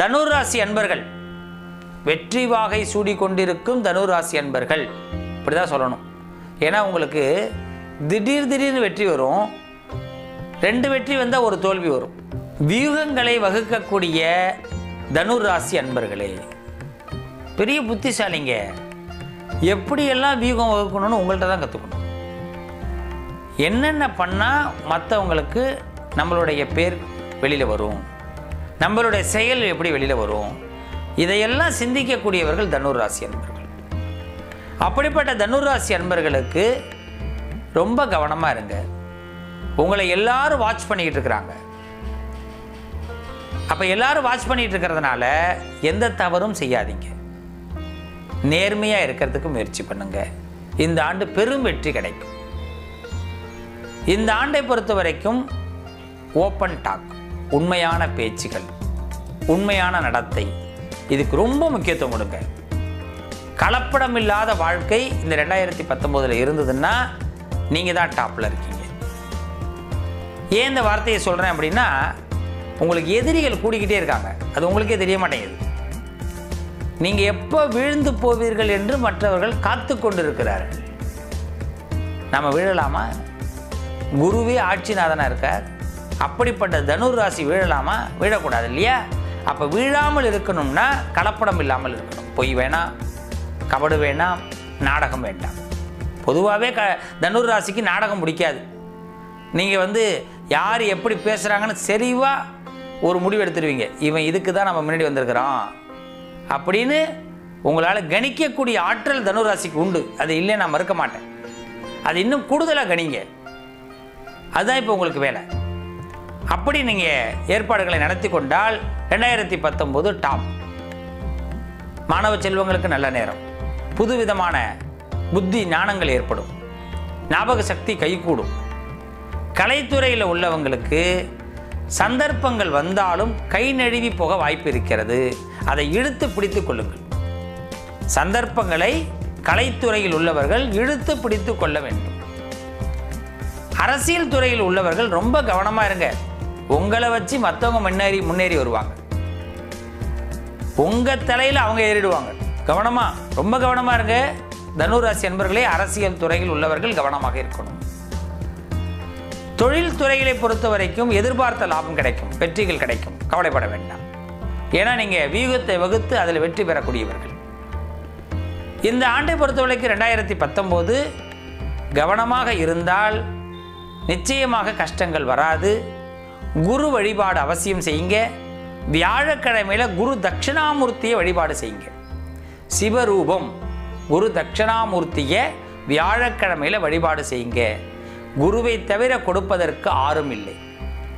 தனுராசி அன்பர்கள். வெற்றி வாகை சூடி கொண்டிருக்கும் தனுராசி அன்பர்கள். இப்படி தான் சொல்லணும். ஏன்னா உங்களுக்கு திடீர் திடீர்னு வெற்றி வரும். ரெண்டு வெற்றி வந்தால் ஒரு தோல்வி வரும். வியூகங்களை வகுக்கக்கூடிய தனுராசி அன்பர்களே பெரிய புத்திசாலிங்க. எப்படியெல்லாம் வியூகம் வகுக்கணும்னு உங்கள்கிட்ட தான் கற்றுக்கணும் என்னென்ன பண்ணால் மற்றவங்களுக்கு நம்மளுடைய பேர் வெளியில் வரும். நம்மளுடைய செயல் எப்படி வெளியில் வரும்? இதையெல்லாம் சிந்திக்கக்கூடியவர்கள் தனுர் ராசி அன்பர்கள். அப்படிப்பட்ட தனுர் ராசி அன்பர்களுக்கு ரொம்ப கவனமாக இருங்க. உங்களை எல்லாரும் வாட்ச் பண்ணிக்கிட்டு இருக்கிறாங்க. அப்போ எல்லாரும் வாட்ச் பண்ணிட்டு இருக்கிறதுனால எந்த தவறும் செய்யாதீங்க. நேர்மையாக இருக்கிறதுக்கு முயற்சி பண்ணுங்க. இந்த ஆண்டு பெரும் வெற்றி கிடைக்கும். இந்த ஆண்டை பொறுத்த வரைக்கும் ஓப்பன் டாக் உண்மையான பேச்சுகள் உண்மையான நடத்தை. இதுக்கு ரொம்ப முக்கியத்துவம் கொடுங்க. கலப்படம் இல்லாத வாழ்க்கை இந்த ரெண்டாயிரத்தி பத்தொம்போதில் இருந்ததுன்னா நீங்கள் தான் டாப்பில் இருக்கீங்க. ஏன் இந்த வார்த்தையை சொல்கிறேன் அப்படின்னா உங்களுக்கு எதிரிகள் கூடிக்கிட்டே இருக்காங்க. அது உங்களுக்கே தெரிய மாட்டேங்குது. நீங்கள் எப்போ வீழ்ந்து போவீர்கள் என்று மற்றவர்கள் காத்து கொண்டிருக்கிறார்கள். நம்ம விழலாமா? குருவே ஆட்சிநாதனாக இருக்கார். அப்படிப்பட்ட தனுர் ராசி வீழலாமா? வீழக்கூடாது இல்லையா? அப்போ வீழாமல் இருக்கணும்னா கலப்படம் இல்லாமல் இருக்கணும். பொய் வேணாம் கபடு வேணாம் நாடகம் வேண்டாம். பொதுவாகவே க தனுர் ராசிக்கு நாடகம் பிடிக்காது. நீங்கள் வந்து யார் எப்படி பேசுகிறாங்கன்னு செறிவாக ஒரு முடிவு எடுத்துருவீங்க. இவன் இதுக்கு தான் நம்ம முன்னாடி வந்திருக்கிறோம். அப்படின்னு உங்களால் கணிக்கக்கூடிய ஆற்றல் தனுராசிக்கு உண்டு. அது இல்லை நான் மறுக்க மாட்டேன். அது இன்னும் கூடுதலாக கணிங்க. அதுதான் இப்போ உங்களுக்கு வேலை. அப்படி நீங்கள் ஏற்பாடுகளை நடத்தி கொண்டால் ரெண்டாயிரத்தி பத்தொம்போது டாப். மாணவ செல்வங்களுக்கு நல்ல நேரம். புதுவிதமான புத்தி ஞானங்கள் ஏற்படும். ஞாபக சக்தி கைகூடும். கலைத்துறையில் உள்ளவங்களுக்கு சந்தர்ப்பங்கள் வந்தாலும் கை நழுவி போக வாய்ப்பு இருக்கிறது. அதை இழுத்து பிடித்து கொள்ளுங்கள். சந்தர்ப்பங்களை கலைத்துறையில் உள்ளவர்கள் இழுத்து பிடித்து கொள்ள வேண்டும். அரசியல் துறையில் உள்ளவர்கள் ரொம்ப கவனமாக இருங்க. உங்களை வச்சு மற்றவங்க முன்னேறி முன்னேறி வருவாங்க. உங்கள் தலையில் அவங்க ஏறிடுவாங்க. கவனமா ரொம்ப கவனமாக இருங்க. தனுராசி என்பர்களே அரசியல் துறையில் உள்ளவர்கள் கவனமாக இருக்கணும். தொழில் துறைகளை பொறுத்த வரைக்கும் எதிர்பார்த்த லாபம் கிடைக்கும் வெற்றிகள் கிடைக்கும். கவலைப்பட வேண்டாம். ஏன்னா நீங்கள் வியூகத்தை வகுத்து அதில் வெற்றி பெறக்கூடியவர்கள். இந்த ஆண்டை பொறுத்தவரைக்கும் ரெண்டாயிரத்தி பத்தொம்போது கவனமாக இருந்தால் நிச்சயமாக கஷ்டங்கள் வராது. குரு வழிபாடு அவசியம் செய்யுங்க. வியாழக்கிழமையில் குரு தட்சிணாமூர்த்தியை வழிபாடு செய்யுங்க. சிவரூபம் குரு தட்சிணாமூர்த்தியை வியாழக்கிழமையில் வழிபாடு செய்யுங்க. குருவை தவிர கொடுப்பதற்கு ஆறும் இல்லை.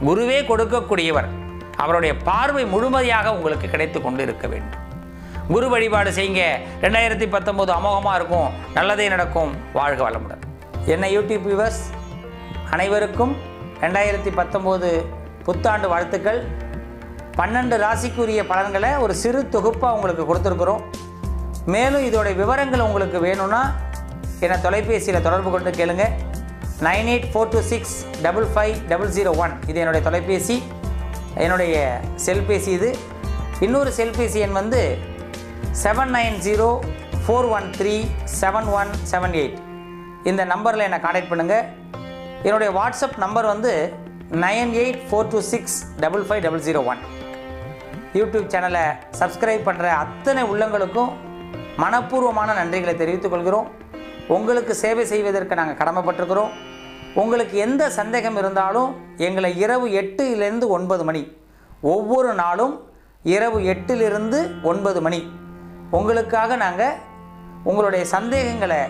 குருவே கொடுக்கக்கூடியவர். அவருடைய பார்வை முழுமையாக உங்களுக்கு கிடைத்து கொண்டு இருக்க வேண்டும். குரு வழிபாடு செய்யுங்க. ரெண்டாயிரத்தி பத்தொம்போது அமோகமாக இருக்கும். நல்லதே நடக்கும். வாழ்க வளமுடன். என்ன யூடியூப் வியூவர்ஸ் அனைவருக்கும் ரெண்டாயிரத்தி பத்தொம்போது புத்தாண்டு வாழ்த்துக்கள். பன்னெண்டு ராசிக்குரிய பலன்களை ஒரு சிறு தொகுப்பாக உங்களுக்கு கொடுத்துருக்குறோம். மேலும் இதோடைய விவரங்கள் உங்களுக்கு வேணும்னா என்னை தொலைபேசியில் தொடர்பு கொண்டு கேளுங்க. Nine eight four two six double five double zero one. இது என்னுடைய தொலைபேசி. என்னுடைய செல்பேசி இது. இன்னொரு செல்பேசி எண் வந்து seven nine zero four one three seven one seven eight. இந்த நம்பரில் என்னை காண்டாக்ட் பண்ணுங்கள் என்னுடைய வாட்ஸ்அப் நம்பர் வந்து nine eight four two six double five double zero one. YouTube சேனலை சப்ஸ்கிரைப் பண்ணுற அத்தனை உள்ளங்களுக்கும் மனப்பூர்வமான நன்றிகளை தெரிவித்துக் கொள்கிறோம். உங்களுக்கு சேவை செய்வதற்கு நாங்கள் கடமைப்பட்டிருக்கிறோம். உங்களுக்கு எந்த சந்தேகம் இருந்தாலும் எங்களை இரவு எட்டுலேருந்து ஒன்பது மணி ஒவ்வொரு நாளும் இரவு எட்டிலிருந்து ஒன்பது மணி. உங்களுக்காக நாங்கள் உங்களுடைய சந்தேகங்களை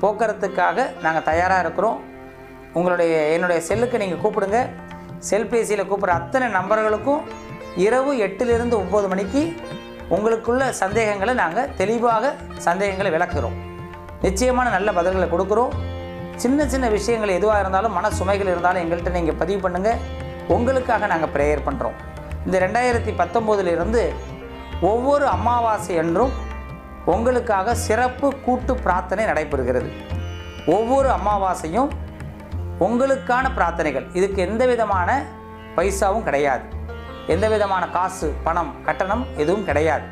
போக்குறதுக்காக நாங்கள் தயாராக இருக்கிறோம். உங்களுடைய என்னுடைய செல்லுக்கு நீங்கள் கூப்பிடுங்க. செல்பேசியில் கூப்பிட்ற அத்தனை நம்பர்களுக்கும் இரவு எட்டிலிருந்து ஒம்பது மணிக்கு உங்களுக்குள்ள சந்தேகங்களை நாங்கள் தெளிவாக சந்தேகங்களை விளக்குகிறோம் நிச்சயமான நல்ல பதில்களை கொடுக்குறோம். சின்ன சின்ன விஷயங்கள் எதுவாக இருந்தாலும் மன சுமைகள் இருந்தாலும் எங்கள்கிட்ட நீங்கள் பதிவு பண்ணுங்கள் உங்களுக்காக நாங்கள் ப்ரேயர் பண்ணுறோம் இந்த ரெண்டாயிரத்தி பத்தொம்போதிலிருந்து ஒவ்வொரு அமாவாசை என்றும் உங்களுக்காக சிறப்பு கூட்டு பிரார்த்தனை நடைபெறுகிறது. ஒவ்வொரு அமாவாசையும் உங்களுக்கான பிரார்த்தனைகள். இதுக்கு எந்த விதமான பைசாவும் கிடையாது. எந்த விதமான காசு பணம் கட்டணம் எதுவும் கிடையாது.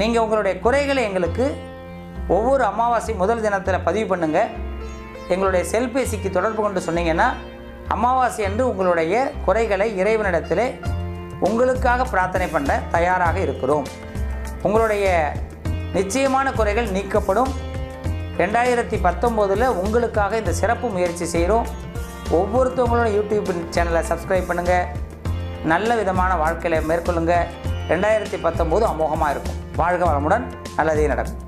நீங்கள் உங்களுடைய குறைகளை எங்களுக்கு ஒவ்வொரு அமாவாசை முதல் தினத்தில் பதிவு பண்ணுங்கள் எங்களுடைய செல்பேசிக்கு தொடர்பு கொண்டு சொன்னீங்கன்னா அமாவாசை அன்று உங்களுடைய குறைகளை இறைவனிடத்தில் உங்களுக்காக பிரார்த்தனை பண்ண தயாராக இருக்கிறோம். உங்களுடைய நிச்சயமான குறைகள் நீக்கப்படும். ரெண்டாயிரத்தி பத்தொம்போதில் உங்களுக்காக இந்த சிறப்பு முயற்சி செய்கிறோம் ஒவ்வொருத்தவங்களோட யூடியூப் சேனலை சப்ஸ்கிரைப் பண்ணுங்கள் நல்ல விதமான வாழ்க்கையில் மேற்கொள்ளுங்க. ரெண்டாயிரத்தி பத்தொம்போது அமோகமாக இருக்கும். வாழ்க வளமுடன் நல்லதே நடக்கும்.